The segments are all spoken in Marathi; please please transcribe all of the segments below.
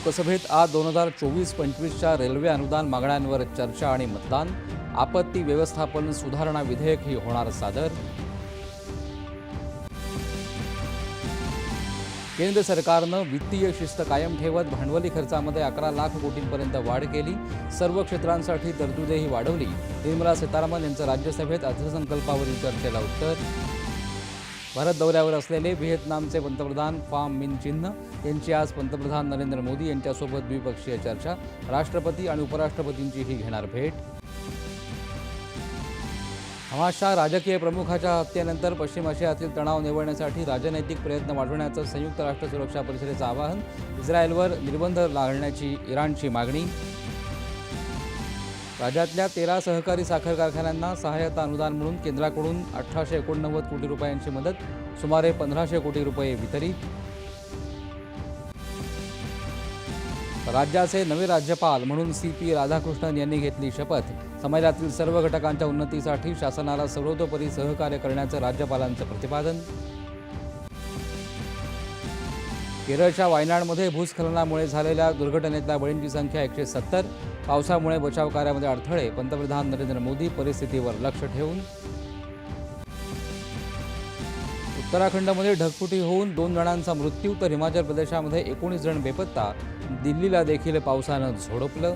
लोकसभेत आज दोन हजार चोवीस पंचवीसच्या रेल्वे अनुदान मागण्यांवर चर्चा आणि मतदान आपत्ती व्यवस्थापन सुधारणा विधेयक ही होणार सादर. केंद्र सरकारनं वित्तीय शिस्त कायम ठेवत भांडवली खर्चामध्ये अकरा लाख कोटींपर्यंत वाढ केली. सर्व क्षेत्रांसाठी तरतुदेही वाढवली. निर्मला सीतारामन यांचं राज्यसभेत अर्थसंकल्पावरील चर्चेला उत्तर भारत दौऱ्यावर असलेले व्हिएतनामचे पंतप्रधान फाम मिन चिन्ह यांची आज पंतप्रधान नरेंद्र मोदी यांच्यासोबत द्विपक्षीय चर्चा. राष्ट्रपती आणि उपराष्ट्रपतींचीही घेणार भेट. हमाशा राजकीय प्रमुखाच्या हत्येनंतर पश्चिम आशियातील तणाव निवळण्यासाठी राजनैतिक प्रयत्न वाढवण्याचं संयुक्त राष्ट्र सुरक्षा परिषदेचं आवाहन इस्रायलवर निर्बंध लागण्याची इराणची मागणी. राज्यातल्या तेरा सहकारी साखर कारखान्यांना सहाय्यता अनुदान म्हणून केंद्राकडून अठराशे एकोणनव्वद कोटी रुपयांची मदत सुमारे पंधराशे कोटी रुपये वितरित राज्याचे नवे राज्यपाल म्हणून सी पी राधाकृष्णन यांनी घेतली शपथ. समाजातील सर्व घटकांच्या उन्नतीसाठी शासनाला सर्वतोपरी सहकार्य करण्याचं राज्यपालांचं प्रतिपादन. केरळच्या वायनाडमध्ये भूस्खलनामुळे झालेल्या दुर्घटनेतल्या बळींची संख्या एकशे सत्तर. पावसामुळे बचाव कार्यामध्ये अडथळे पंतप्रधान नरेंद्र मोदी परिस्थितीवर लक्ष ठेवून उत्तराखंडमध्ये ढगफुटी होऊन दोन जणांचा मृत्यू तर हिमाचल प्रदेशामध्ये एकोणीस जण बेपत्ता. दिल्लीला देखील पावसानं झोडपलं.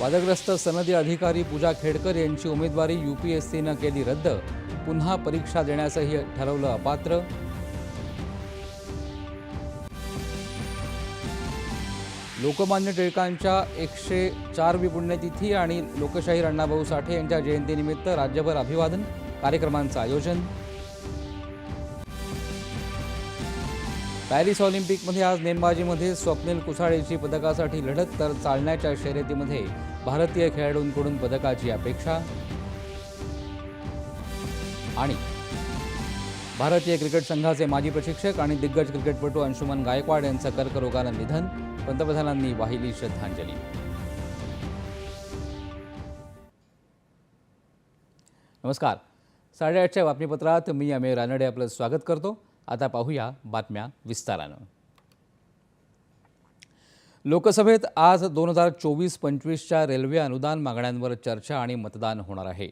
वादग्रस्त सनदी अधिकारी पूजा खेडकर यांची उमेदवारी यूपीएससीनं केली रद्द. पुन्हा परीक्षा देण्यासही ठरवलं अपात्र. लोकमान्य टिळकांच्या एकशे चारवी पुण्यतिथी आणि लोकशाहीर अण्णाभाऊ साठे यांच्या जयंतीनिमित्त राज्यभर अभिवादन कार्यक्रमांचं आयोजन. पॅरिस ऑलिम्पिकमध्ये आज नेमबाजीमध्ये स्वप्नील कुसाळेची पदकासाठी लढत तर चालण्याच्या शर्यतीमध्ये भारतीय खेळाडूंकडून पदकाची अपेक्षा. आणि भारतीय क्रिकेट संघाचे माजी प्रशिक्षक आणि दिग्गज क्रिकेटपटू अंशुमन गायकवाड यांचं कर्करोगानं निधन. पंतप्रधानांनी वाहिली श्रद्धांजली. नमस्कार. साडेआठच्या बातमीपत्रात मी अमेय रानडे आपलं स्वागत करतो. आता पाहूया बातम्या विस्तारानं. लोकसभेत आज दोन हजार चोवीस पंचवीसच्या रेल्वे अनुदान मागण्यांवर चर्चा आणि मतदान होणार आहे.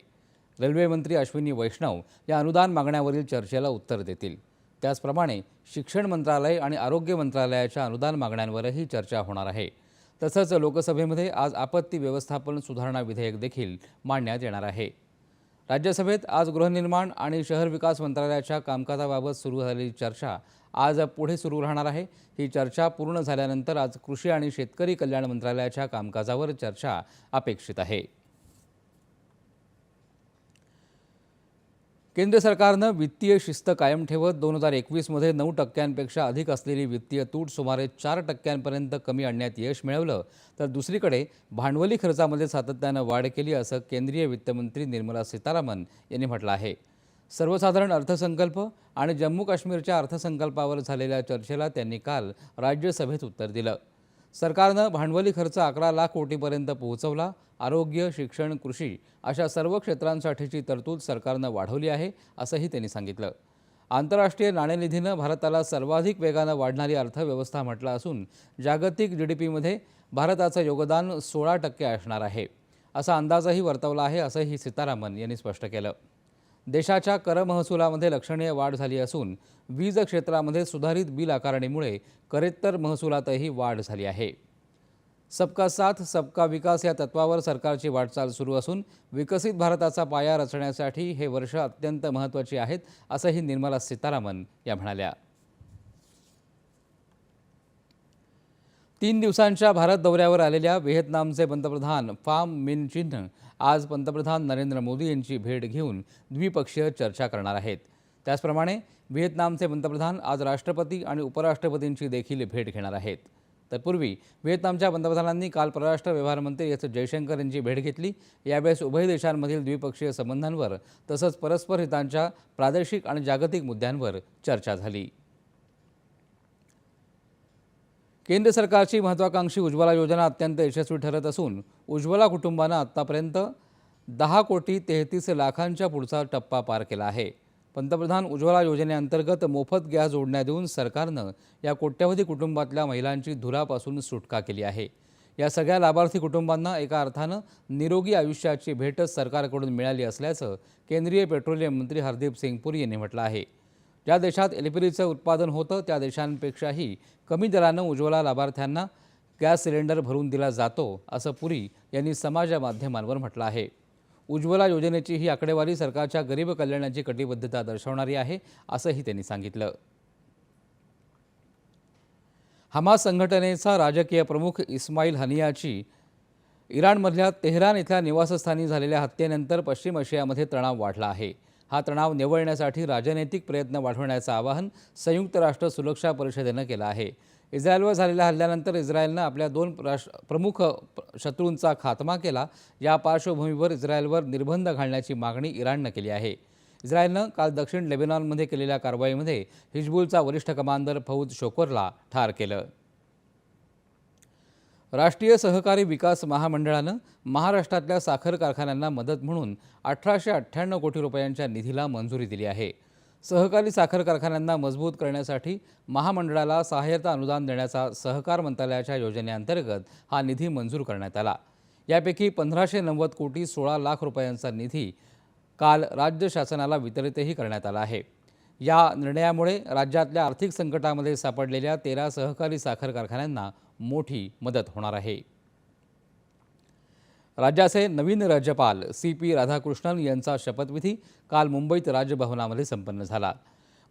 रेल्वे मंत्री अश्विनी वैष्णव या अनुदान मागण्यावरील चर्चेला उत्तर देतील. त्याचप्रमाणे शिक्षण मंत्रालय आणि आरोग्य मंत्रालयाच्या अनुदान मागण्यांवरही चर्चा होणार आहे. तसंच लोकसभेमध्ये आज आपत्ती व्यवस्थापन सुधारणा विधेयक देखील मांडण्यात येणार आहे. राज्यसभेत आज गृहनिर्माण आणि शहर विकास मंत्रालयाच्या कामकाजाबाबत सुरू झालेली चर्चा आज पुढे सुरू राहणार आहे. ही चर्चा पूर्ण झाल्यानंतर आज कृषी आणि शेतकरी कल्याण मंत्रालयाच्या कामकाजावर चर्चा अपेक्षित आहे. केंद्र सरकारनं वित्तीय शिस्त कायम ठेवत दोन हजार एकवीसमध्ये नऊ टक्क्यांपेक्षा अधिक असलेली वित्तीय तूट सुमारे चार टक्क्यांपर्यंत कमी आणण्यात यश मिळवलं. तर दुसरीकडे भांडवली खर्चामध्ये सातत्यानं वाढ केली असं केंद्रीय वित्तमंत्री निर्मला सीतारामन यांनी म्हटलं आहे. सर्वसाधारण अर्थसंकल्प आणि जम्मू काश्मीरच्या अर्थसंकल्पावर झालेल्या चर्चेला त्यांनी काल राज्यसभेत उत्तर दिलं. सरकारनं भांडवली खर्च अकरा लाख कोटीपर्यंत पोहोचवला. आरोग्य शिक्षण कृषी अशा सर्व क्षेत्रांसाठीची तरतूद सरकारनं वाढवली आहे असंही त्यांनी सांगितलं. आंतरराष्ट्रीय नाणेनिधीनं भारताला सर्वाधिक वेगानं वाढणारी अर्थव्यवस्था म्हटलं असून जागतिक जी डी पीमध्ये भारताचं योगदान सोळा टक्के असणार आहे असा अंदाजही वर्तवला आहे असंही सीतारामन यांनी स्पष्ट केलं. देशाच्या कर महसुलामध्ये लक्षणीय वाढ झाली असून वीज क्षेत्रामध्ये सुधारित बिल आकारणीमुळे करेत्तर महसुलातही वाढ झाली आहे. सबका साथ सबका विकास या तत्वावर सरकारची वाटचाल सुरू असून विकसित भारताचा पाया रचण्यासाठी हे वर्ष अत्यंत महत्त्वाची आहेत असंही निर्मला सीतारामन या म्हणाल्या. तीन दिवसांच्या भारत दौऱ्यावर आलेल्या व्हिएतनामचे पंतप्रधान फाम मिन चिन्ह आज पंतप्रधान नरेंद्र मोदी यांची भेट घेऊन द्विपक्षीय चर्चा करणार आहेत. त्याचप्रमाणे व्हिएतनामचे पंतप्रधान आज राष्ट्रपती आणि उपराष्ट्रपतींची देखील भेट घेणार आहेत. तत्पूर्वी व्हिएतनामच्या पंतप्रधानांनी काल परराष्ट्र व्यवहार मंत्री एस जयशंकर यांची भेट घेतली. यावेळेस उभय देशांमधील द्विपक्षीय संबंधांवर तसंच परस्पर हितांच्या प्रादेशिक आणि जागतिक मुद्द्यांवर चर्चा झाली. केंद्र सरकारची महत्त्वाकांक्षी उज्ज्वला योजना अत्यंत यशस्वी ठरत असून उज्ज्वला कुटुंबानं आत्तापर्यंत दहा कोटी तेहतीस लाखांच्या पुढचा टप्पा पार केला आहे. पंतप्रधान उज्ज्वला योजनेअंतर्गत मोफत गॅस जोडण्या देऊन सरकारनं या कोट्यवधी कुटुंबातल्या महिलांची धुरापासून सुटका केली आहे. या सगळ्या लाभार्थी कुटुंबांना एका अर्थानं निरोगी आयुष्याची भेटच सरकारकडून मिळाली असल्याचं केंद्रीय पेट्रोलियम मंत्री हरदीप सिंग पुरी यांनी म्हटलं आहे. ज्या देशात एलपीजीचं उत्पादन होतं त्या देशांपेक्षाही कमी दरानं उज्ज्वला लाभार्थ्यांना गॅस सिलेंडर भरून दिला जातो असं पुरी यांनी समाज माध्यमांवर म्हटलं आहे. उज्ज्वला योजनेची ही आकडेवारी सरकारच्या गरीब कल्याणाची कटिबद्धता दर्शवणारी आहे असंही त्यांनी सांगितलं. हमास संघटनेचा राजकीय प्रमुख इस्माईल हनियाची इराणमधल्या तेहरान इथल्या निवासस्थानी झालेल्या हत्येनंतर पश्चिम आशियामध्ये तणाव वाढला आहे. हा तणाव निवळण्यासाठी राजनैतिक प्रयत्न वाढवण्याचं आवाहन संयुक्त राष्ट्र सुरक्षा परिषदेनं केलं आहे. इस्रायलवर झालेल्या हल्ल्यानंतर इस्रायलनं आपल्या दोन राष्ट्र प्रमुख शत्रूंचा खात्मा केला. या पार्श्वभूमीवर इस्रायलवर निर्बंध घालण्याची मागणी इराणनं केली आहे. इस्रायलनं काल दक्षिण लेबेनॉनमध्ये केलेल्या कारवाईमध्ये हिजबुलचा वरिष्ठ कमांडर फौज शोकरला ठार केलं. राष्ट्रीय सहकारी विकास महामंडळानं महाराष्ट्रातल्या साखर कारखान्यांना मदत म्हणून अठराशे अठ्ठ्याण्णव कोटी रुपयांच्या निधीला मंजुरी दिली आहे. सहकारी साखर कारखान्यांना मजबूत करण्यासाठी महामंडळाला सहाय्यता अनुदान देण्याचा सहकार मंत्रालयाच्या योजनेअंतर्गत हा निधी मंजूर करण्यात आला. यापैकी पंधराशे नव्वद कोटी सोळा लाख रुपयांचा निधी काल राज्य शासनाला वितरितही करण्यात आला आहे. या निर्णयामुळे राज्यातल्या आर्थिक संकटामध्ये सापडलेल्या तेरा सहकारी साखर कारखान्यांना मोठी मदत होणार आहे. राज्याचे नवीन राज्यपाल सी पी राधाकृष्णन यांचा शपथविधी काल मुंबईत राजभवनामध्ये संपन्न झाला.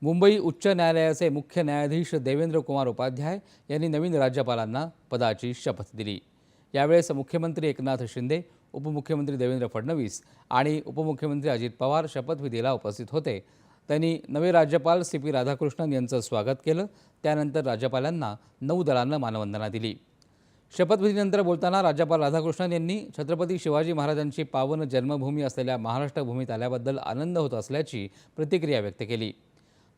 मुंबई उच्च न्यायालयाचे मुख्य न्यायाधीश देवेंद्र कुमार उपाध्याय यांनी नवीन राज्यपालांना पदाची शपथ दिली. यावेळेस मुख्यमंत्री एकनाथ शिंदे उपमुख्यमंत्री देवेंद्र फडणवीस आणि उपमुख्यमंत्री अजित पवार शपथविधीला उपस्थित होते. त्यांनी नवे राज्यपाल सी पी राधाकृष्णन यांचं स्वागत केलं. त्यानंतर राज्यपालांना नऊ दलांना मानवंदना दिली. शपथविधीनंतर बोलताना राज्यपाल राधाकृष्णन यांनी छत्रपती शिवाजी महाराजांची पावन जन्मभूमी असलेल्या महाराष्ट्र भूमीत आल्याबद्दल आनंद होत असल्याची प्रतिक्रिया व्यक्त केली.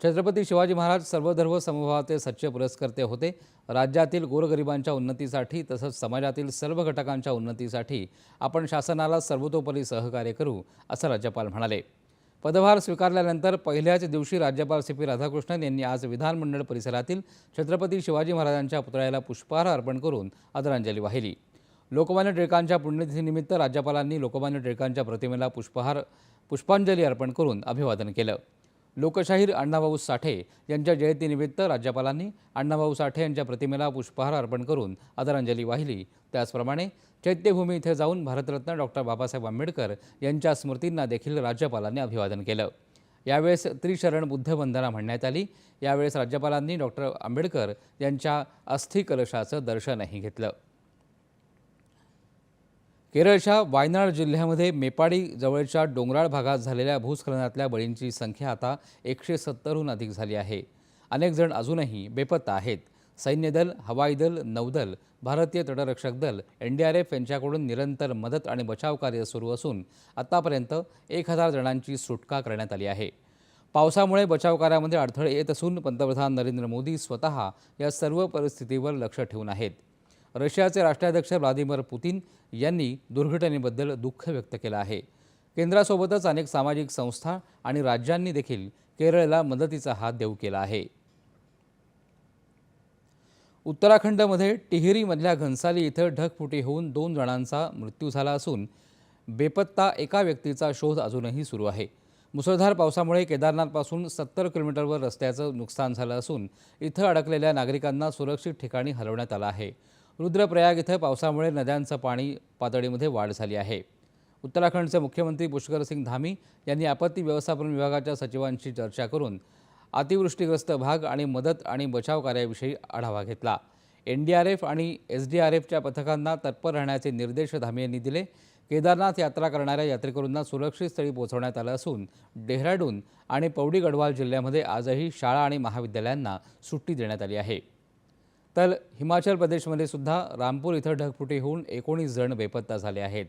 छत्रपती शिवाजी महाराज सर्वधर्म समभावाचे सच्चे पुरस्कर्ते होते. राज्यातील गोरगरिबांच्या उन्नतीसाठी तसंच समाजातील सर्व घटकांच्या उन्नतीसाठी आपण शासनाला सर्वतोपरी सहकार्य करू असं राज्यपाल म्हणाले. पदभार स्वीकारल्यानंतर पहिल्याच दिवशी राज्यपाल सी पी राधाकृष्णन यांनी आज विधानमंडळ परिसरातील छत्रपती शिवाजी महाराजांच्या पुतळ्याला पुष्पहार अर्पण करून आदरांजली वाहिली. लोकमान्य टिळकांच्या पुण्यतिथीनिमित्त राज्यपालांनी लोकमान्य टिळकांच्या प्रतिमेला पुष्पहार पुष्पांजली अर्पण करून अभिवादन केलं. लोकशाहीर अण्णाभाऊ साठे यांच्या जयंतीनिमित्त राज्यपालांनी अण्णाभाऊ साठे यांच्या प्रतिमेला पुष्पहार अर्पण करून आदरांजली वाहिली. त्याचप्रमाणे चैत्यभूमी इथे जाऊन भारतरत्न डॉक्टर बाबासाहेब आंबेडकर यांच्या स्मृतींना देखील राज्यपालांनी अभिवादन केलं. यावेळेस त्रिशरण बुद्धवंदना म्हणण्यात आली. यावेळेस राज्यपालांनी डॉक्टर आंबेडकर यांच्या अस्थिकलशाचं दर्शनही घेतलं. केरळच्या वायनाड जिल्ह्यामध्ये मेपाडी जवळच्या डोंगराळ भागात झालेल्या भूस्खलनातल्या बळींची संख्या आता एकशे सत्तरहून अधिक झाली आहे. अनेक जण अजूनही बेपत्ता आहेत. सैन्य दल हवाई दल नौदल भारतीय तटरक्षक दल एन डी आर एफ यांच्याकडून निरंतर मदत आणि बचाव कार्य सुरू असून आतापर्यंत एक हजार जणांची सुटका करण्यात आली आहे. पावसामुळे बचाव कार्यामध्ये अडथळे येत असून पंतप्रधान नरेंद्र मोदी स्वतः या सर्व परिस्थितीवर लक्ष ठेवून आहेत. रशियाचे राष्ट्राध्यक्ष व्लादिमीर पुतीन यांनी दुर्घटनेबद्दल दुःख व्यक्त केलं आहे. केंद्रासोबतच अनेक सामाजिक संस्था आणि राज्यांनी देखील केरळला मदतीचा हात देऊ केला आहे. उत्तराखंडमध्ये टिहेरीमधल्या घनसाली इथं ढगफुटी होऊन दोन जणांचा मृत्यू झाला असून बेपत्ता एका व्यक्तीचा शोध अजूनही सुरू आहे. मुसळधार पावसामुळे केदारनाथपासून सत्तर किलोमीटरवर रस्त्याचं नुकसान झालं असून इथं अडकलेल्या नागरिकांना सुरक्षित ठिकाणी हलवण्यात आलं आहे. रुद्रप्रयाग इथं पावसामुळे नद्यांचं पाणी पातळीमध्ये वाढ झाली आहे. उत्तराखंडचे मुख्यमंत्री पुष्कर सिंग धामी यांनी आपत्ती व्यवस्थापन विभागाच्या सचिवांशी चर्चा करून अतिवृष्टीग्रस्त भाग आणि मदत आणि बचाव कार्याविषयी आढावा घेतला. एन डी आर एफ आणि एस डी आर एफच्या पथकांना तत्पर राहण्याचे निर्देश धामी यांनी दिले. केदारनाथ यात्रा करणाऱ्या यात्रेकरूंना सुरक्षित स्थळी पोहोचवण्यात आलं असून डेहराडून आणि पौडी गढवाल जिल्ह्यामध्ये आजही शाळा आणि महाविद्यालयांना सुट्टी देण्यात आली आहे. तर हिमाचल प्रदेशमध्ये सुद्धा रामपूर इथं ढगफुटी होऊन एकोणीस जण बेपत्ता झाले आहेत.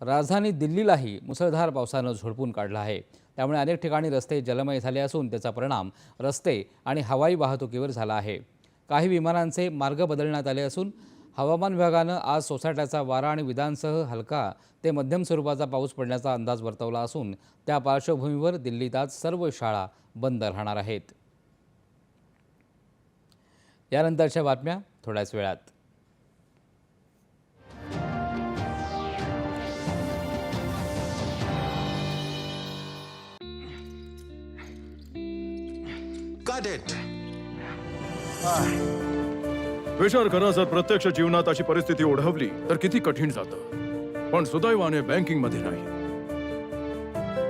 राजधानी दिल्लीलाही मुसळधार पावसानं झोडपून काढलं आहे. त्यामुळे अनेक ठिकाणी रस्ते जलमय झाले असून त्याचा परिणाम रस्ते आणि हवाई वाहतुकीवर झाला आहे. काही विमानांचे मार्ग बदलण्यात आले असून हवामान विभागानं आज सोसाट्याचा वारा आणि विधानसह हलका ते मध्यम स्वरूपाचा पाऊस पडण्याचा अंदाज वर्तवला असून त्या पार्श्वभूमीवर दिल्लीत आज सर्व शाळा बंद राहणार आहेत. यानंतरच्या बातम्या थोड्याच वेळात. विचार करा जर प्रत्यक्ष जीवनात अशी परिस्थिती ओढवली तर किती कठीण जातं. पण सुदैवाने बँकिंगमध्ये नाही.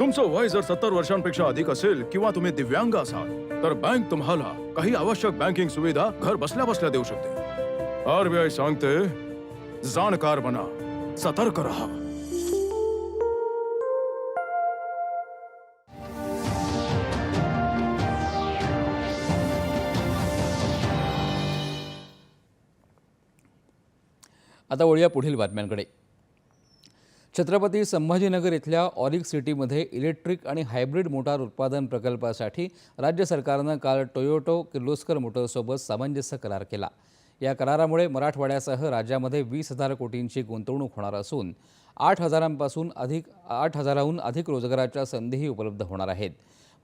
तुमचं वय जर सत्तर वर्षांपेक्षा अधिक असेल किंवा तुम्ही दिव्यांग असाल तर बँक तुम्हाला काही आवश्यक बँकिंग सुविधा घर बसल्या बसल्या देऊ शकते. आरबीआय सांगते जाणकार बना सतर्क राहा. आता वळूया पुढील बातम्यांकडे. छत्रपती संभाजीनगर इथल्या ऑरिक सिटीमध्ये इलेक्ट्रिक आणि हायब्रिड मोटार उत्पादन प्रकल्पासाठी राज्य सरकारनं काल टोयोटो किर्लोस्कर मोटर्ससोबत सामंजस्य करार केला. या करारामुळे मराठवाड्यासह राज्यामध्ये वीस हजार कोटींची गुंतवणूक होणार असून आठ हजारांपासून अधिक आठ हजाराहून अधिक रोजगाराच्या संधीही उपलब्ध होणार आहेत.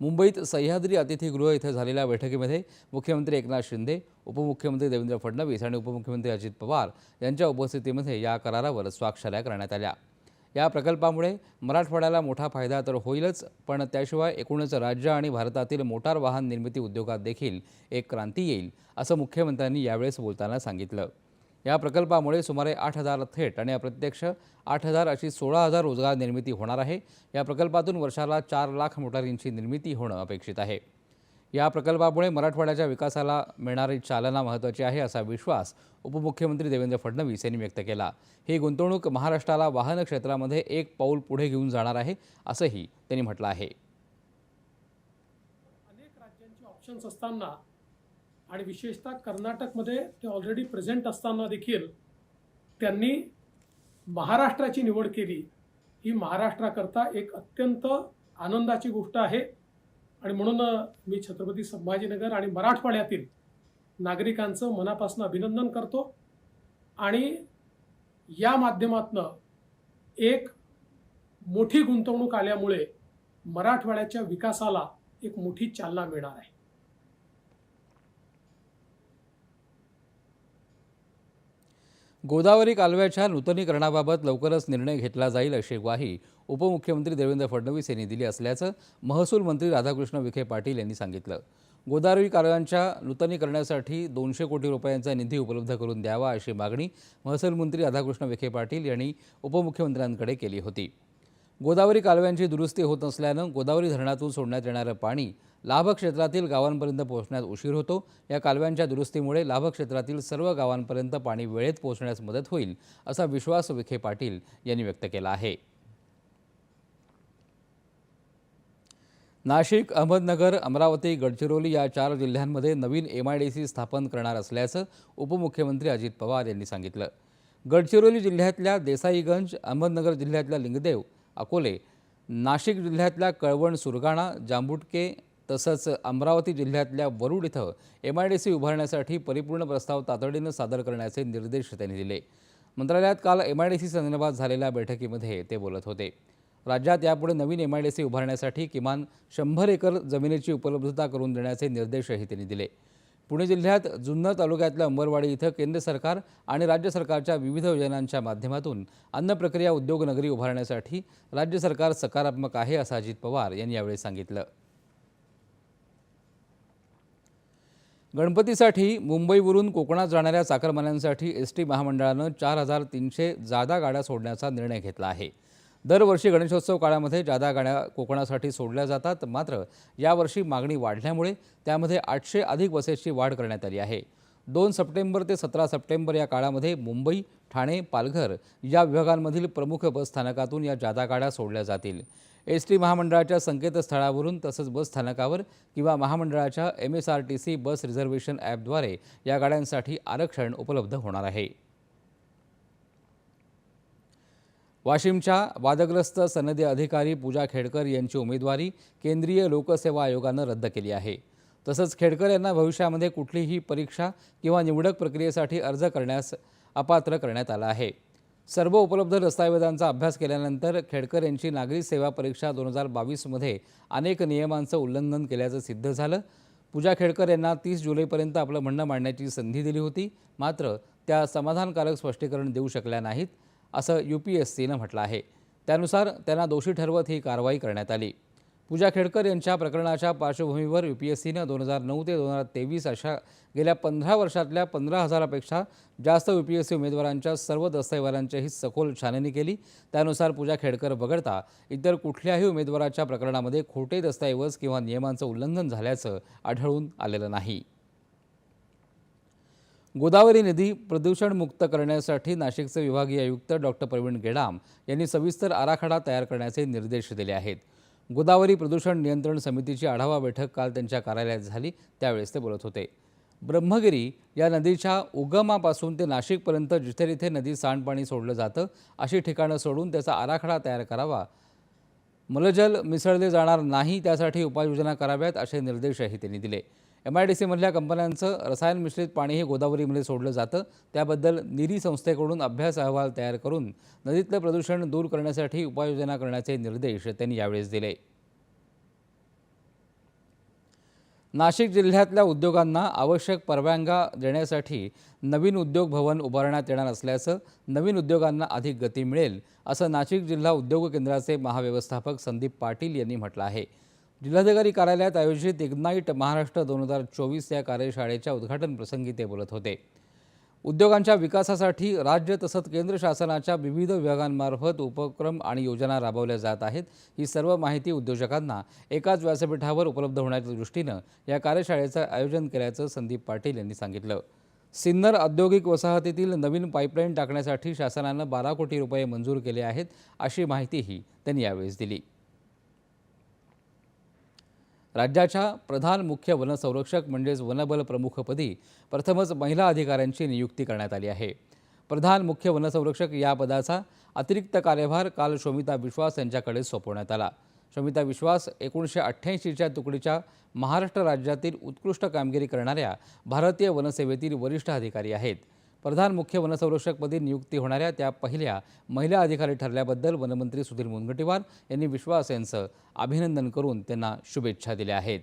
मुंबईत सह्याद्री अतिथीगृह इथं झालेल्या बैठकीमध्ये मुख्यमंत्री एकनाथ शिंदे उपमुख्यमंत्री देवेंद्र फडणवीस आणि उपमुख्यमंत्री अजित पवार यांच्या उपस्थितीमध्ये या करारावर स्वाक्षऱ्या करण्यात आल्या. या प्रकल्पामुळे मराठवाड्याला मोठा फायदा तर होईलच पण त्याशिवाय एकूणच राज्य आणि भारतातील मोटार वाहन निर्मिती उद्योगात देखील एक क्रांती येईल असं मुख्यमंत्र्यांनी यावेळेस बोलताना सांगितलं. या प्रकल्पामुळे सुमारे आठ हजार थेट आणि अप्रत्यक्ष आठ हजार अशी सोळा हजार रोजगार निर्मिती होणार आहे. या प्रकल्पातून वर्षाला चार लाख मोटारींची निर्मिती होणं अपेक्षित आहे. या प्रकल्पामुळे मराठवाड्याच्या विकासाला मिळणारी चालना महत्त्वाची आहे असा विश्वास उपमुख्यमंत्री देवेंद्र फडणवीस यांनी व्यक्त केला. ही गुंतवणूक महाराष्ट्राला वाहन क्षेत्रामध्ये एक पाऊल पुढे घेऊन जाणार आहे असंही त्यांनी म्हटलं आहे. अनेक राज्यांचे ऑप्शन्स असताना आणि विशेषतः कर्नाटकमध्ये ते ऑलरेडी प्रेझेंट असताना देखील त्यांनी महाराष्ट्राची निवड केली. ही महाराष्ट्राकरता एक अत्यंत आनंदाची गोष्ट आहे. आणि म्हणून मी छत्रपती संभाजीनगर आणि मराठवाड्यातील नागरिकांचं मनापासून अभिनंदन करतो. आणि या माध्यमातनं एक मोठी गुंतवणूक आल्यामुळे मराठवाड्याच्या विकासाला एक मोठी चालना मिळणार आहे. गोदावरी कालव्याच्या नूतनीकरणाबाबत लवकरच निर्णय घेतला जाईल अशी ग्वाही उपमुख्यमंत्री देवेंद्र फडणवीस यांनी दिली असल्याचं महसूल मंत्री राधाकृष्ण विखे पाटील यांनी सांगितलं. गोदावरी कालव्यांच्या नूतनीकरणासाठी दोनशे कोटी रुपयांचा निधी उपलब्ध करून द्यावा अशी मागणी महसूल मंत्री राधाकृष्ण विखे पाटील यांनी उपमुख्यमंत्र्यांकडे केली होती. गोदावरी कालव्यांची दुरुस्ती होत नसल्यानं गोदावरी धरणातून सोडण्यात येणारं पाणी लाभक्षेत्रातील गावांपर्यंत पोहोचण्यात उशीर होतो. या कालव्यांच्या दुरुस्तीमुळे लाभक्षेत्रातील सर्व गावांपर्यंत पाणी वेळेत पोहोचण्यास मदत होईल असा विश्वास विखे पाटील यांनी व्यक्त केला आहे. नाशिक अहमदनगर अमरावती गडचिरोली या चार जिल्ह्यांमध्ये नवीन एम आय डी सी स्थापन करणार असल्याचं उपमुख्यमंत्री अजित पवार यांनी सांगितलं. गडचिरोली जिल्ह्यातल्या देसाईगंज अहमदनगर जिल्ह्यातल्या लिंगदेव अकोले नाशिक जिल्ह्यातल्या कळवण सुरगाणा जांबुटके तसंच अमरावती जिल्ह्यातल्या वरुड इथं एम आय डी सी उभारण्यासाठी परिपूर्ण प्रस्ताव तातडीनं सादर करण्याचे निर्देश त्यांनी दिले. मंत्रालयात काल एम आय डी सी संदर्भात झालेल्या बैठकीमध्ये ते बोलत होते. राज्यात यापुढे नवीन एम आय डी सी उभारण्यासाठी किमान शंभर एकर जमिनीची उपलब्धता करून देण्याचे निर्देशही त्यांनी दिले. पुणे जिल्ह्यात जुन्नर तालुक्यातल्या अंबरवाडी इथं केंद्र सरकार आणि राज्य सरकारच्या विविध योजनांच्या माध्यमातून अन्न प्रक्रिया उद्योग नगरी उभारण्यासाठी राज्य सरकार सकारात्मक आहे असं अजित पवार यांनी यावेळी सांगितलं. गणपतीसाठी मुंबईवरून कोकणात जाणाऱ्या चाकरमान्यांसाठी एस टी महामंडळानं चार हजार तीनशे जादा गाड्या सोडण्याचा निर्णय घेतला आहे. दरवर्षी गणेशोत्सव काळामध्ये जादा गाड्या कोकणासाठी सोडल्या जातात. मात्र यावर्षी मागणी वाढल्यामुळे त्यामध्ये आठशे अधिक बसेसची वाढ करण्यात आली आहे. दोन सप्टेंबर ते सतरा सप्टेंबर या काळामध्ये मुंबई ठाणे पालघर या विभागांमधील प्रमुख बस स्थानकातून या जादा गाड्या सोडल्या जातील. एस टी महामंडळाच्या संकेतस्थळावरून तसंच बस स्थानकावर किंवा महामंडळाच्या M S R T C bus reservation ॲपद्वारे या गाड्यांसाठी आरक्षण उपलब्ध होणार आहे. वाशिमच्या वादग्रस्त सनदी अधिकारी पूजा खेडकर यांची उमेदवारी केंद्रीय लोकसेवा आयोगानं रद्द केली आहे. तसंच खेडकर यांना भविष्यामध्ये कुठलीही परीक्षा किंवा निवडक प्रक्रियेसाठी अर्ज करण्यास अपात्र करण्यात आलं आहे. सर्व उपलब्ध दस्तऐवजांचा अभ्यास केल्यानंतर खेडकर यांची नागरी सेवा परीक्षा दोन हजार बावीसमध्ये अनेक नियमांचं उल्लंघन केल्याचं सिद्ध झालं. पूजा खेडकर यांना तीस जुलैपर्यंत आपलं म्हणणं मांडण्याची संधी दिली होती. मात्र त्या समाधानकारक स्पष्टीकरण देऊ शकल्या नाहीत. असं यू पी एस सीनं म्हटलं आहे. त्यानुसार त्यांना दोषी ठरवत ही कारवाई करण्यात आली. पूजा खेडकर यांच्या प्रकरणाच्या पार्श्वभूमीवर यू पी एस सीनं दोन हजार नऊ ते दोन हजार तेवीस अशा गेल्या पंधरा वर्षातल्या पंधरा हजारापेक्षा जास्त यू पी एस सी उमेदवारांच्या सर्व दस्तऐवजांचीही सखोल छाननी केली. त्यानुसार पूजा खेडकर वगळता इतर कुठल्याही उमेदवाराच्या प्रकरणामध्ये खोटे दस्तऐवज किंवा नियमांचं उल्लंघन झाल्याचं आढळून आलेलं नाही. गोदावरी नदी प्रदूषणमुक्त करण्यासाठी नाशिकचे विभागीय आयुक्त डॉक्टर प्रवीण गेडाम यांनी सविस्तर आराखडा तयार करण्याचे निर्देश दिले आहेत. गोदावरी प्रदूषण नियंत्रण समितीची आढावा बैठक काल त्यांच्या कार्यालयात झाली त्यावेळेस ते बोलत होते. ब्रह्मगिरी या नदीच्या उगमापासून ते नाशिकपर्यंत जिथे जिथे नदी सांडपाणी सोडलं जातं अशी ठिकाणं सोडून त्याचा आराखडा तयार करावा. मलजल मिसळले जाणार नाही त्यासाठी उपाययोजना कराव्यात असे निर्देशही त्यांनी दिले. एम आय डी सीमधल्या कंपन्यांचं रसायन मिश्रित पाणी हे गोदावरीमध्ये सोडलं जातं. त्याबद्दल निरी संस्थेकडून अभ्यास अहवाल तयार करून नदीतलं प्रदूषण दूर करण्यासाठी उपाययोजना करण्याचे निर्देश त्यांनी यावेळेस दिले. नाशिक जिल्ह्यातल्या उद्योगांना आवश्यक परवानग्या देण्यासाठी नवीन उद्योग भवन उभारण्यात येणार असल्याचं नवीन उद्योगांना अधिक गती मिळेल असं नाशिक जिल्हा उद्योग केंद्राचे महाव्यवस्थापक संदीप पाटील यांनी म्हटलं आहे. जिल्हाधिकारी कार्यालयात आयोजित इग्नाईट महाराष्ट्र दोन हजार चोवीस या कार्यशाळेच्या उद्घाटनप्रसंगी ते बोलत होते. उद्योगांच्या विकासासाठी राज्य तसंच केंद्र शासनाच्या विविध विभागांमार्फत उपक्रम आणि योजना राबवल्या जात आहेत. ही सर्व माहिती उद्योजकांना एकाच व्यासपीठावर उपलब्ध होण्याच्या दृष्टीनं या कार्यशाळेचं आयोजन केल्याचं संदीप पाटील यांनी सांगितलं. सिन्नर औद्योगिक वसाहतीतील नवीन पाईपलाईन टाकण्यासाठी शासनानं बारा कोटी रुपये मंजूर केले आहेत अशी माहितीही त्यांनी यावेळेस दिली. राज्याच्या प्रधान मुख्य वनसंरक्षक म्हणजेच वनबल प्रमुखपदी प्रथमच महिला अधिकाऱ्यांची नियुक्ती करण्यात आली आहे. प्रधान मुख्य वनसंरक्षक या पदाचा अतिरिक्त कार्यभार काल शोमिता विश्वास यांच्याकडे सोपवण्यात आला. शोमिता विश्वास एकोणीसशे अठ्ठ्याऐंशीच्या तुकडीच्या महाराष्ट्र राज्यातील उत्कृष्ट कामगिरी करणाऱ्या भारतीय वनसेवेतील वरिष्ठ अधिकारी आहेत. प्रधान मुख्य वनसंरक्षकपदी नियुक्ती होणाऱ्या त्या पहिल्या महिला अधिकारी ठरल्याबद्दल वनमंत्री सुधीर मुनगंटीवार यांनी विश्वास यांचं अभिनंदन करून त्यांना शुभेच्छा दिल्या आहेत.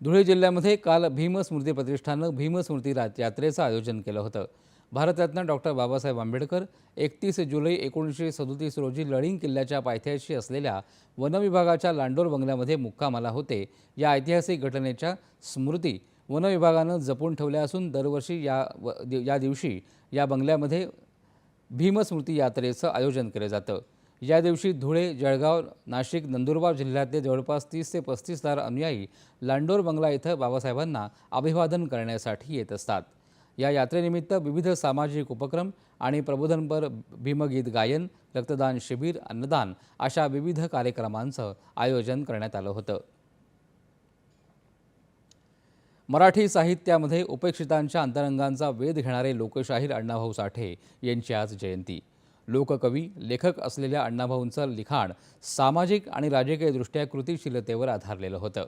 धुळे जिल्ह्यामध्ये काल भीमस्मृती प्रतिष्ठानं भीमस्मृती यात्रेचं आयोजन केलं होतं. भारतरत्न डॉक्टर बाबासाहेब आंबेडकर एकतीस जुलै एकोणीसशे सदोतीस रोजी लळिंग किल्ल्याच्या पायथ्याशी असलेल्या वनविभागाच्या लांडोर बंगल्यामध्ये मुक्कामाला होते. या ऐतिहासिक घटनेच्या स्मृती वनविभागानं जपून ठेवल्या असून दरवर्षी या व दि- या दिवशी या बंगल्यामध्ये भीमस्मृती यात्रेचं आयोजन केलं जातं. या दिवशी धुळे जळगाव नाशिक नंदुरबार जिल्ह्यातले जवळपास तीस ते पस्तीस हजार अनुयायी लांडोर बंगला इथं बाबासाहेबांना अभिवादन करण्यासाठी येत असतात. या यात्रेनिमित्त विविध सामाजिक उपक्रम आणि प्रबोधनपर भीमगीत गायन रक्तदान शिबिर अन्नदान अशा विविध कार्यक्रमांचं आयोजन करण्यात आलं होतं. मराठी साहित्यामध्ये उपेक्षितांच्या अंतरंगांचा वेध घेणारे लोकशाहीर अण्णाभाऊ साठे यांची आज जयंती. लोककवी लेखक असलेल्या अण्णाभाऊंचं लिखाण सामाजिक आणि राजकीयदृष्ट्या कृतिशीलतेवर आधारलेलं होतं.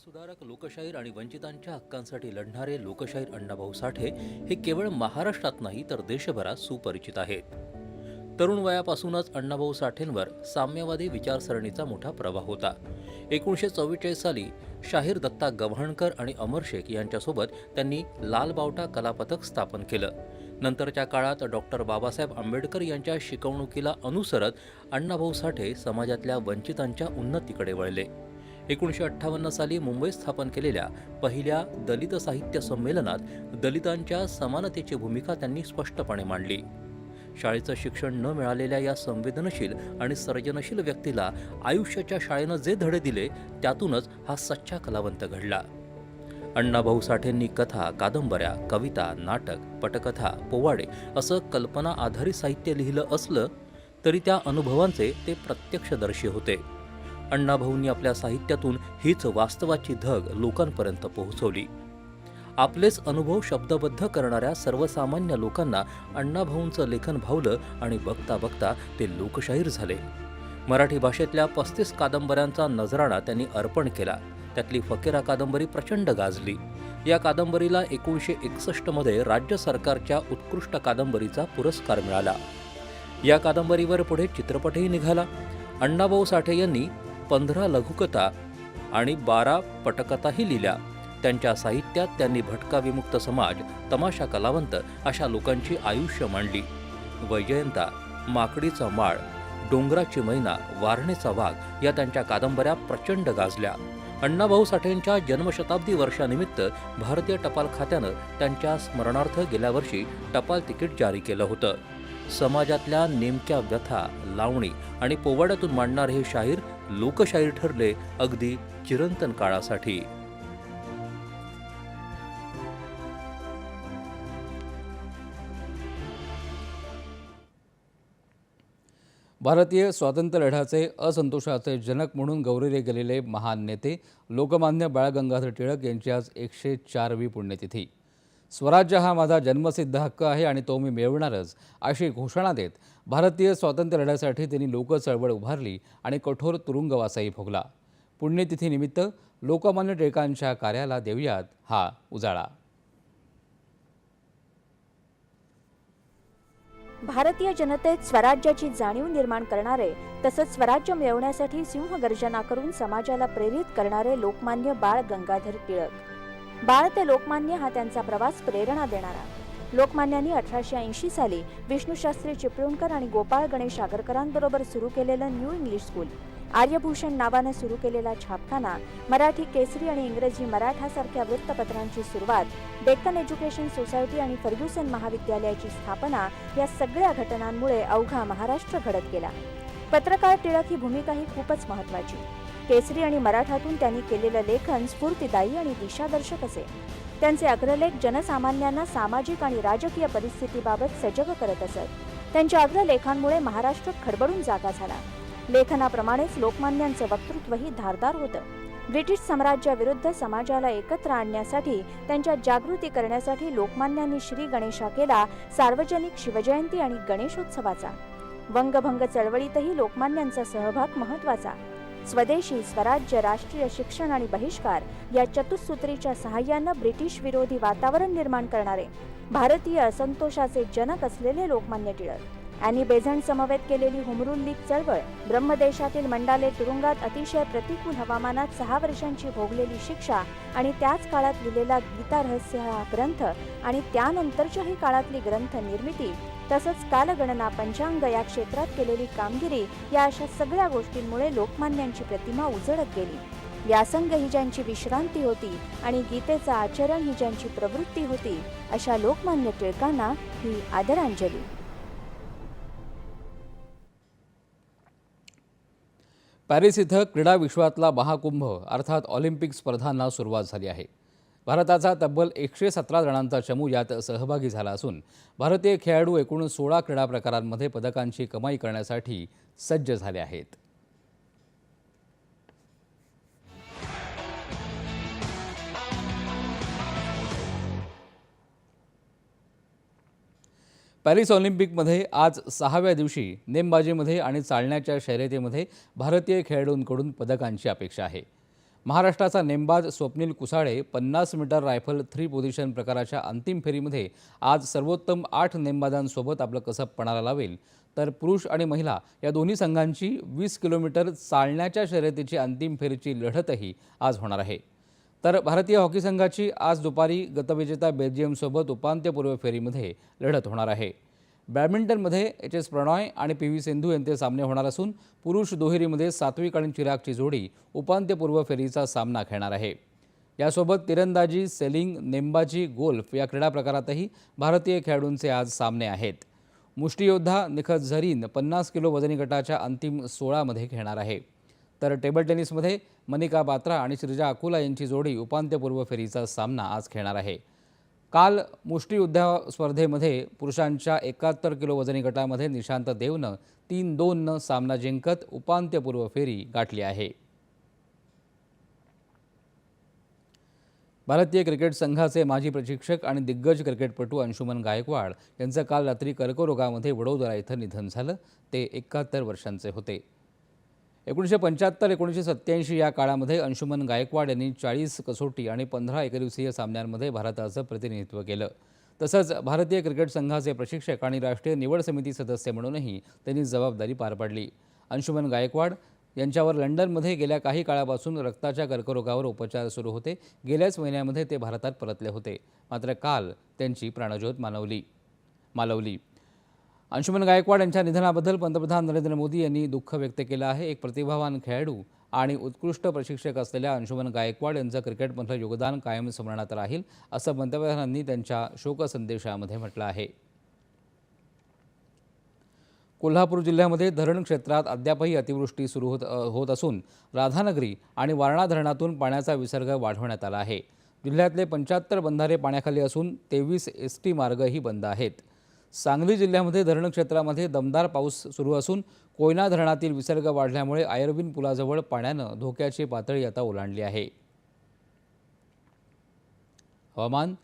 सुधारक लोकशाहीर आणि वंचितांच्या हक्कांसाठी लढणारे लोकशाहीर अण्णाभाऊ साठे हे केवळ महाराष्ट्रात नाही तर देशभरात सुपरिचित आहेत. तरुण वयापासूनच अण्णाभाऊ साठेंवर साम्यवादी विचारसरणीचा मोठा प्रभाव होता. एकोणीसशे चव्वेचाळीस साली शाहीर दत्ता गव्हाणकर आणि अमर शेख यांच्यासोबत त्यांनी लाल बावटा कलापथक स्थापन केलं. नंतरच्या काळात डॉक्टर बाबासाहेब आंबेडकर यांच्या शिकवणुकीला अनुसरत अण्णाभाऊ साठे समाजातल्या वंचितांच्या उन्नतीकडे वळले. एकोणीसशे अठ्ठावन्न साली मुंबईत स्थापन केलेल्या पहिल्या दलित साहित्य संमेलनात दलितांच्या समानतेची भूमिका त्यांनी स्पष्टपणे मांडली. शाळेचं शिक्षण न मिळालेल्या या संवेदनशील आणि सर्जनशील व्यक्तीला आयुष्याच्या शाळेनं जे धडे दिले त्यातूनच हा सच्चा कलावंत घडला. अण्णाभाऊ साठेंनी कथा कादंबऱ्या कविता नाटक पटकथा पोवाडे असं कल्पना आधारित साहित्य लिहिलं असलं तरी त्या अनुभवांचे ते प्रत्यक्षदर्शी होते. अण्णाभाऊंनी आपल्या साहित्यातून हीच वास्तवाची धग लोकांपर्यंत पोहोचवली. आपलेच अनुभव शब्दबद्ध करणाऱ्या सर्वसामान्य लोकांना अण्णाभाऊंचं लेखन भावलं आणि बघता बघता ते लोकशाहीर झाले. मराठी भाषेतल्या पस्तीस कादंबऱ्यांचा नजराणा त्यांनी अर्पण केला. त्यातली फकीरा कादंबरी प्रचंड गाजली. या कादंबरीला एकोणीसशे एकसष्टमध्ये राज्य सरकारच्या उत्कृष्ट कादंबरीचा पुरस्कार मिळाला. या कादंबरीवर पुढे चित्रपटही निघाला. अण्णाभाऊ साठे यांनी पंधरा लघुकथा आणि बारा पटकथाही लिहिल्या. त्यांच्या साहित्यात त्यांनी भटका विमुक्त समाज तमाशा कलावंत अशा लोकांची आयुष्य मांडली. वैजयंता माकडीचा माळ डोंगराची मैना वारणेचा वाघ या त्यांच्या कादंबऱ्या प्रचंड गाजल्या. अण्णाभाऊ साठेंच्या जन्मशताब्दी वर्षानिमित्त भारतीय टपाल खात्यानं त्यांच्या स्मरणार्थ गेल्या वर्षी टपाल तिकीट जारी केलं होतं. समाजातल्या नेमक्या व्यथा लावणी आणि पोवाड्यातून मांडणारे हे शाहीर लोकशाहीर ठरले अगदी चिरंतन काळासाठी. भारतीय स्वातंत्र्यलढ्याचे असंतोषाचे जनक म्हणून गौरवले गेलेले महान नेते लोकमान्य बाळ गंगाधर टिळक यांची आज एकशे चारवी पुण्यतिथी. स्वराज्य हा माझा जन्मसिद्ध हक्क आहे आणि तो मी मिळवणारच अशी घोषणा देत भारतीय स्वातंत्र्य लढ्यासाठी त्यांनी लोक चळवळ उभारली आणि कठोर तुरुंगवासाही भोगला. पुण्यतिथीनिमित्त लोकमान्य टिळकांच्या कार्याला देऊयात हा उजाळा. भारतीय जनतेत स्वराज्याची जाणीव निर्माण करणारे तसंच स्वराज्य मिळवण्यासाठी सिंहगर्जना करून समाजाला प्रेरित करणारे लोकमान्य बाळ गंगाधर टिळक. बाळ ते लोकमान्य हा त्यांचा प्रवास प्रेरणा देणारा. लोकमान्यांनी अठराशे ऐंशी साली विष्णूशास्त्री चिपळूणकर आणि गोपाळ गणेश आगरकरांबरोबर सुरू केलेलं न्यू इंग्लिश स्कूल. आर्यभूषण नावानं सुरू केलेला छापखाना मराठी केसरी आणि इंग्रजी मराठा सारख्या वृत्तपत्रांची सुरुवात डेक्कन एज्युकेशन सोसायटी आणि फर्ग्युसन महाविद्यालयाची स्थापना या सगळ्या घटनांमुळे अवघा महाराष्ट्र घडत गेला. पत्रकार टिळक ही भूमिका ही खूपच महत्वाची केसरी आणि मराठातून त्यांनी केलेलं लेखन स्फूर्तिदायी आणि दिशादर्शक असे. त्यांचे अग्रलेख जनसामान्यांना सामाजिक आणि राजकीय परिस्थितीबाबत सजग करत असत. त्यांच्या अग्रलेखांमुळे महाराष्ट्र खडबडून जागा झाला. लेखनाप्रमाणेच लोकमान्यांचं वक्तृत्वही धारदार होतं. ब्रिटिश साम्राज्याविरुद्ध समाजाला एकत्र आणण्यासाठी त्यांच्या जागृती करण्यासाठी लोकमान्यांनी श्री गणेशा केला सार्वजनिक शिवजयंती आणि गणेशोत्सवाचा. वंगभंग चळवळीतही लोकमान्यांचा सहभाग महत्त्वाचा स्वदेशी स्वराज्य राष्ट्रीय शिक्षण आणि बहिष्कार या चतुसूत्रीच्या सहाय्यानं ब्रिटिश विरोधी वातावरण निर्माण करणारे भारतीय असंतोषाचे जनक असलेले लोकमान्य टिळक. अॅनी बेझंट समवेत केलेली हुमरूल लीग चळवळ ब्रह्मदेशातील मंडाले तुरुंगात अतिशय प्रतिकूल हवामानात सहा वर्षांची भोगलेली शिक्षा आणि त्याच काळात लिहिलेला गीता रहस्य हा ग्रंथ आणि त्यानंतरच्याही काळातली ग्रंथ निर्मिती तसंच कालगणना पंचांग या क्षेत्रात केलेली कामगिरी या अशा सगळ्या गोष्टींमुळे लोकमान्यांची प्रतिमा उजळत गेली. व्यासंग ही ज्यांची विश्रांती होती आणि गीतेचं आचरण ही ज्यांची प्रवृत्ती होती अशा लोकमान्य टिळकांना ही आदरांजली. पॅरिस इथं क्रीडा विश्वातला महाकुंभ अर्थात ऑलिम्पिक स्पर्धांना सुरुवात झाली आहे. भारताचा तब्बल एकशे सतरा जणांचा चमू यात सहभागी झाला असून भारतीय खेळाडू एकूण सोळा क्रीडा प्रकारांमध्ये पदकांची कमाई करण्यासाठी सज्ज झाले आहेत. पॅरिस ऑलिम्पिकमध्ये आज सहाव्या दिवशी नेमबाजीमध्ये आणि चालण्याच्या शर्यतीमध्ये भारतीय खेळाडूंकडून पदकांची अपेक्षा आहे. महाराष्ट्राचा नेमबाज स्वप्नील कुसाळे पन्नास मीटर रायफल थ्री पोझिशन प्रकाराच्या अंतिम फेरीमध्ये आज सर्वोत्तम आठ नेमबाजांसोबत आपलं कसब पणाला लावेल. तर पुरुष आणि महिला या दोन्ही संघांची वीस किलोमीटर चालण्याच्या शर्यतीची अंतिम फेरीची लढतही आज होणार आहे. तर भारतीय हॉकी संघाची आज दुपारी गतविजेता बेल्जियमसोबत उपांत्यपूर्व फेरीमध्ये लढत होणार आहे. बॅडमिंटनमध्ये एच एस प्रणॉय आणि पी व्ही सिंधू यांचे सामने होणार असून पुरुष दुहेरीमध्ये सात्विक आणि चिरागची जोडी उपांत्यपूर्व फेरीचा सामना खेळणार आहे. यासोबत तिरंदाजी सेलिंग नेमबाजी गोल्फ या क्रीडा प्रकारातही भारतीय खेळाडूंचे आज सामने आहेत. मुष्टियोद्धा निखत झरीन पन्नास किलो वजनी गटाच्या अंतिम सोळामध्ये खेळणार आहे. तर टेबल टेनिसमध्ये मनिका बात्रा आणि श्रीजा अकुला यांची जोडी उपांत्यपूर्व फेरीचा सामना आज खेळणार आहे. काल मुष्टियुद्धा स्पर्धेमध्ये पुरुषांच्या एकाहत्तर किलो वजनी गटामध्ये निशांत देवनं तीन दोननं सामना जिंकत उपांत्यपूर्व फेरी गाठली आहे. भारतीय क्रिकेट संघाचे माजी प्रशिक्षक आणि दिग्गज क्रिकेटपटू अंशुमन गायकवाड यांचं काल रात्री कर्करोगामध्ये वडोदरा इथं निधन झालं. ते एकाहत्तर वर्षांचे होते. एकोणीसशे पंच्याहत्तर एकोणीसशे सत्त्याऐंशी या काळामध्ये अंशुमन गायकवाड यांनी चाळीस कसोटी आणि पंधरा एकदिवसीय सामन्यांमध्ये भारताचं प्रतिनिधित्व केलं. तसंच भारतीय क्रिकेट संघाचे प्रशिक्षक आणि राष्ट्रीय निवड समिती सदस्य म्हणूनही त्यांनी जबाबदारी पार पाडली. अंशुमन गायकवाड यांच्यावर लंडनमध्ये गेल्या काही काळापासून रक्ताच्या कर्करोगावर उपचार सुरू होते. गेल्याच महिन्यामध्ये ते भारतात परतले होते. मात्र काल त्यांची प्राणज्योत मानवली मालवली. अंशुमन गायकवाड यांच्या निधनाबद्दल पंतप्रधान नरेंद्र मोदी यांनी दुःख व्यक्त केलं आहे. एक प्रतिभावान खेळाडू आणि उत्कृष्ट प्रशिक्षक असलेल्या अंशुमन गायकवाड यांचं क्रिकेटमधलं योगदान कायम स्मरणात राहील असं पंतप्रधानांनी त्यांच्या शोकसंदेशामध्ये म्हटलं आहे. कोल्हापूर जिल्ह्यामध्ये धरण क्षेत्रात अद्यापही अतिवृष्टी सुरू होत होत असून राधानगरी आणि वारणा धरणातून पाण्याचा विसर्ग वाढवण्यात आला आहे. जिल्ह्यातले पंच्याहत्तर बंधारे पाण्याखाली असून तेवीस एस टी मार्गही बंद आहेत. सांगली जिल्ह्यामध्ये धरण क्षेत्रामध्ये दमदार पाऊस सुरू असून कोयना धरणातील विसर्ग वाढल्यामुळे आयर्विन पुलाजवळ पाण्यानं धोक्याची पातळी आता ओलांडली आहे. हवामान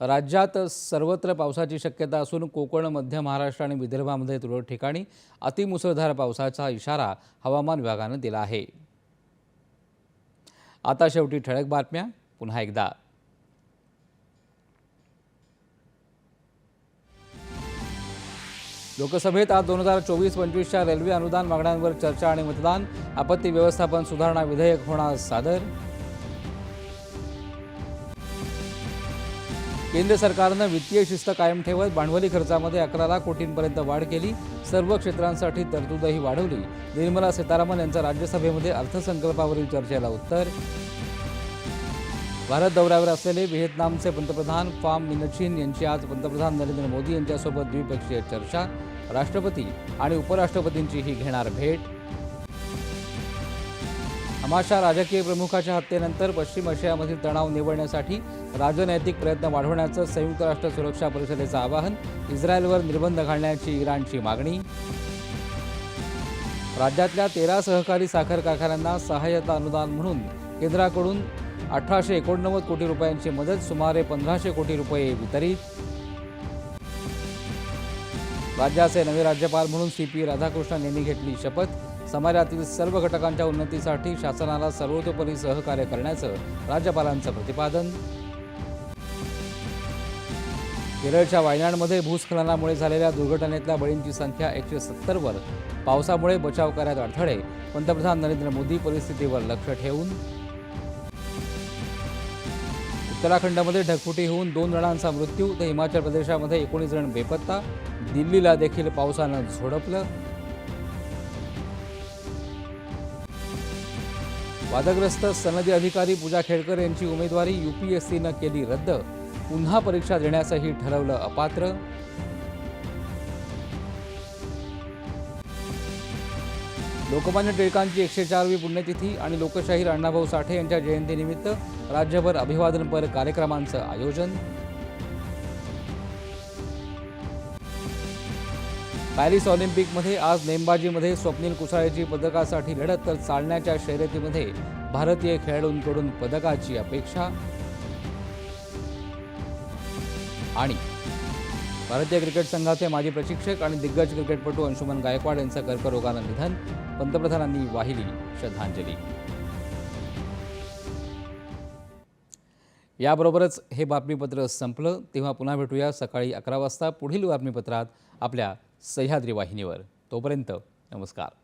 राज्यात सर्वत्र पावसाची शक्यता असून कोकण मध्य महाराष्ट्र आणि विदर्भामध्ये तुरळक ठिकाणी अतिमुसळधार पावसाचा इशारा हवामान विभागानं दिला आहे. आता शेवटी ठळक बातम्या. पुन्हा एकदा. लोकसभेत आज दोन हजार चोवीस पंचवीसच्या रेल्वे अनुदान मागण्यांवर चर्चा आणि मतदान आपत्ती व्यवस्थापन सुधारणा विधेयक होणार सादर. केंद्र सरकारनं वित्तीय शिस्त कायम ठेवत भांडवली खर्चामध्ये अकरा लाख कोटींपर्यंत वाढ केली सर्व क्षेत्रांसाठी तरतूदही वाढवली. निर्मला सीतारामन यांचं राज्यसभेमध्ये अर्थसंकल्पावरील चर्चेला उत्तर. भारत दौऱ्यावर असलेले व्हिएतनामचे पंतप्रधान फाम मिनचिन यांची आज पंतप्रधान नरेंद्र मोदी यांच्यासोबत द्विपक्षीय चर्चा. राष्ट्रपती आणि उपराष्ट्रपतींचीही घेणार भेट. हमाशा राजकीय प्रमुखाच्या हत्येनंतर पश्चिम आशियामधील तणाव निवडण्यासाठी राजनैतिक प्रयत्न वाढवण्याचं संयुक्त राष्ट्र सुरक्षा परिषदेचं आवाहन इस्रायलवर निर्बंध घालण्याची इराणची मागणी. राज्यातल्या तेरा सहकारी साखर कारखान्यांना सहाय्यता अनुदान म्हणून केंद्राकडून अठराशे एकोणनव्वद कोटी रुपयांची मदत सुमारे पंधराशे कोटी रुपये वितरित. राज्याचे नवे राज्यपाल म्हणून सी पी राधाकृष्णन यांनी घेतली शपथ. समाजातील सर्व घटकांच्या उन्नतीसाठी शासनाला सर्वतोपरी सहकार्य करण्याचं राज्यपालांचं प्रतिपादन. केरळच्या वायनाडमध्ये भूस्खलनामुळे झालेल्या दुर्घटनेतल्या बळींची संख्या एकशे सत्तरवर. पावसामुळे बचाव कार्यात अडथळे. पंतप्रधान नरेंद्र मोदी परिस्थितीवर लक्ष ठेवून उत्तराखंडमध्ये ढगफुटी होऊन दोन जणांचा मृत्यू तर हिमाचल प्रदेशामध्ये एकोणीस जण बेपत्ता. दिल्लीला देखील पावसानं झोडपलं. वादग्रस्त सनदी अधिकारी पूजा खेडकर यांची उमेदवारी यूपीएससीनं केली रद्द. पुन्हा परीक्षा देण्यासही ठरवलं अपात्र. लोकमान्य टिळकांची एकशे चारवी पुण्यतिथी आणि लोकशाहीर अण्णाभाऊ साठे यांच्या जयंतीनिमित्त राज्यभर अभिवादनपर कार्यक्रमांचं आयोजन. पॅरिस ऑलिम्पिकमध्ये आज नेमबाजीमध्ये स्वप्नील कुसाळेची पदकासाठी लढत तर चालण्याच्या शर्यतीमध्ये भारतीय खेळाडूंकडून पदकाची अपेक्षा. आणि भारतीय क्रिकेट संघाचे माजी प्रशिक्षक आणि दिग्गज क्रिकेटपटू अंशुमन गायकवाड यांचं कर्करोगानं निधन. पंतप्रधानांनी वाहिली श्रद्धांजली. याबरोबरच हे बातमीपत्र संपलं तेव्हा पुन्हा भेटूया सकाळी अकरा वाजता पुढील बातमीपत्रात आपल्या सह्याद्री वाहिनीवर. तोपर्यंत नमस्कार.